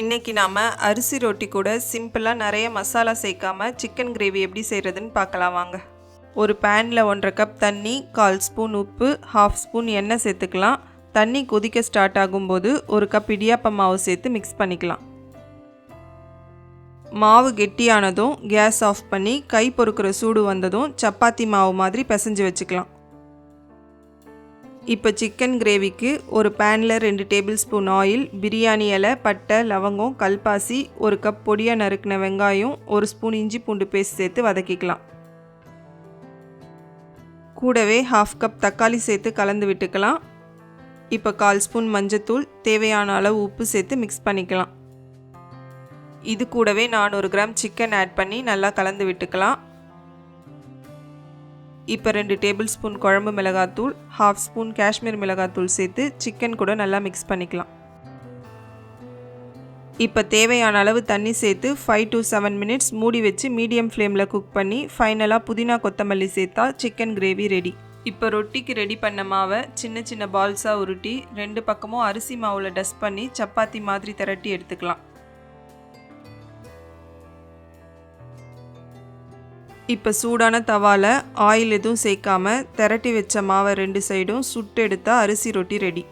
இன்றைக்கி நாம் அரிசி ரொட்டி கூட சிம்பிளாக நிறைய மசாலா சேர்க்காம சிக்கன் கிரேவி எப்படி செய்கிறதுன்னு பார்க்கலாம் வாங்க. ஒரு பேனில் ஒன்றரை கப் தண்ணி கால் ஸ்பூன் உப்பு ஹாஃப் ஸ்பூன் எண்ணெய் சேர்த்துக்கலாம். தண்ணி கொதிக்க ஸ்டார்ட் ஆகும்போது ஒரு கப் இடியாப்ப மாவு சேர்த்து மிக்ஸ் பண்ணிக்கலாம். மாவு கெட்டியானதும் கேஸ் ஆஃப் பண்ணி கை பொறுக்கிற சூடு வந்ததும் சப்பாத்தி மாவு மாதிரி பிசைஞ்சு வச்சுக்கலாம். இப்போ சிக்கன் கிரேவிக்கு ஒரு பேனில் ரெண்டு டேபிள் ஸ்பூன் ஆயில் பிரியாணி இலை பட்டை லவங்கம் கல்பாசி ஒரு கப் பொடியாக நறுக்கின வெங்காயம் ஒரு ஸ்பூன் இஞ்சி பூண்டு பேஸ்ட் சேர்த்து வதக்கிக்கலாம். கூடவே ஹாஃப் கப் தக்காளி சேர்த்து கலந்து விட்டுக்கலாம். இப்போ கால் ஸ்பூன் மஞ்சத்தூள் தேவையான அளவு உப்பு சேர்த்து மிக்ஸ் பண்ணிக்கலாம். இது கூடவே நானூறு கிராம் சிக்கன் ஆட் பண்ணி நல்லா கலந்து விட்டுக்கலாம். இப்போ ரெண்டு டேபிள் ஸ்பூன் குழம்பு மிளகாத்தூள் ஹாஃப் ஸ்பூன் காஷ்மீர் மிளகாத்தூள் சேர்த்து சிக்கன் கூட நல்லா மிக்ஸ் பண்ணிக்கலாம். இப்போ தேவையான அளவு தண்ணி சேர்த்து ஃபைவ் டு செவன் மினிட்ஸ் மூடி வச்சு மீடியம் ஃப்ளேமில் குக் பண்ணி ஃபைனலாக புதினா கொத்தமல்லி சேர்த்தா சிக்கன் கிரேவி ரெடி இப்போ ரொட்டிக்கு ரெடி பண்ண மாவை சின்ன சின்ன பால்ஸாக உருட்டி ரெண்டு பக்கமும் அரிசி மாவில் டஸ்ட் பண்ணி சப்பாத்தி மாதிரி திரட்டி எடுத்துக்கலாம். இப்போ சூடான தவாவில் ஆயில் எதுவும் சேர்க்காம திரட்டி வச்ச மாவை ரெண்டு சைடும் சுட்டு எடுத்தால் அரிசி ரொட்டி ரெடி